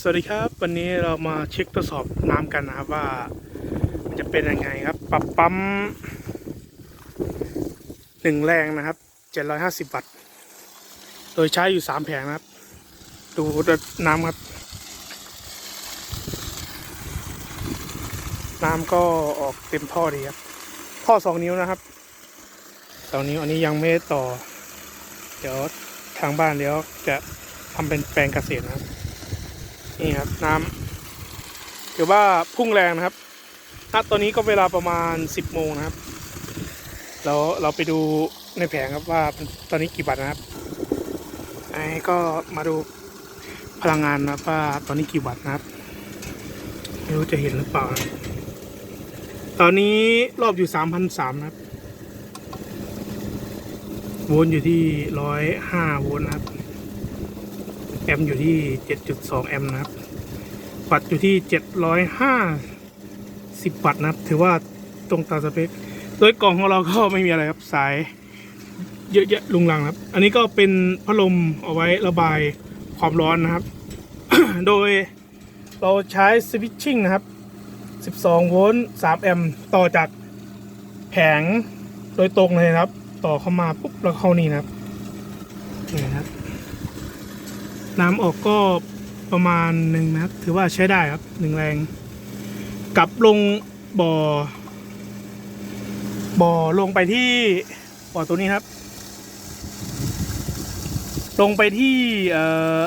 สวัสดีครับวันนี้เรามาเช็คทดสอบน้ำกันนะครับว่ามันจะเป็นยังไงครับ ปรับปั๊มหนึ่งแรงนะครับ750วัตต์ โดยใช้อยู่3แผงนะครับ ดูน้ำครับ น้ำก็ออกเต็มท่อดีครับ ท่อ2นิ้วนะครับสองนิ้วอันนี้ยังไม่ต่อ เดี๋ยวทางบ้านเดี๋ยวจะทำเป็นแปลงเกษตรนะครับ นี่ครับน้ำถือว่าพุ่งแรงนะครับณตอนนี้ก็เวลาประมาณ 10โมงนะครับเราเราไปดูในแผงครับว่าตอนนี้กี่วัตนะครับไอ้ก็มาดูพลังงานนะว่าตอนนี้กี่วัตต์นะครับ ไม่รู้จะเห็นหรือเปล่านะตอนนี้รอบอยู่3,003นะครับ โวลต์อยู่ที่105โวลต์นะครับ แอมป์อยู่ที่ 7.2 แอมป์นะครับ วัตต์อยู่ที่ 750 วัตต์นะครับ ถือว่าตรงตามสเปค โดยกล่องของเราก็ไม่มีอะไรครับ สายเยอะแยะลุงลังครับ อันนี้ก็เป็นพัดลมเอาไว้ระบายความร้อนนะครับ โดยเราใช้สวิตชิ่งนะครับ 12 โวลต์ 3 แอมป์ต่อจากแผงโดยตรงเลยครับ ต่อเข้ามาปุ๊บแล้วเข้านี่นะครับนี่นะครับ น้ำออกก็ประมาณหนึ่งนะครับ ถือว่าใช้ได้ครับหนึ่งแรง กลับลงบ่อ บ่อลงไปที่บ่อตัวนี้ครับ ลงไปที่เอ่อ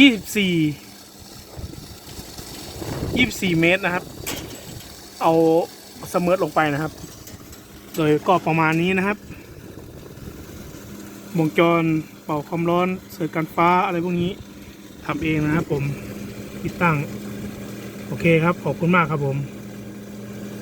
ยี่สิบสี่ยี่สิบสี่เมตรนะครับ เอาเสมอลงไปนะครับ โดยก็ประมาณนี้นะครับ วงจร เป่าความร้อนเสริมการฟ้าอะไรพวกนี้ทำเองนะครับผมติดตั้ง โอเคครับ ขอบคุณมากครับผม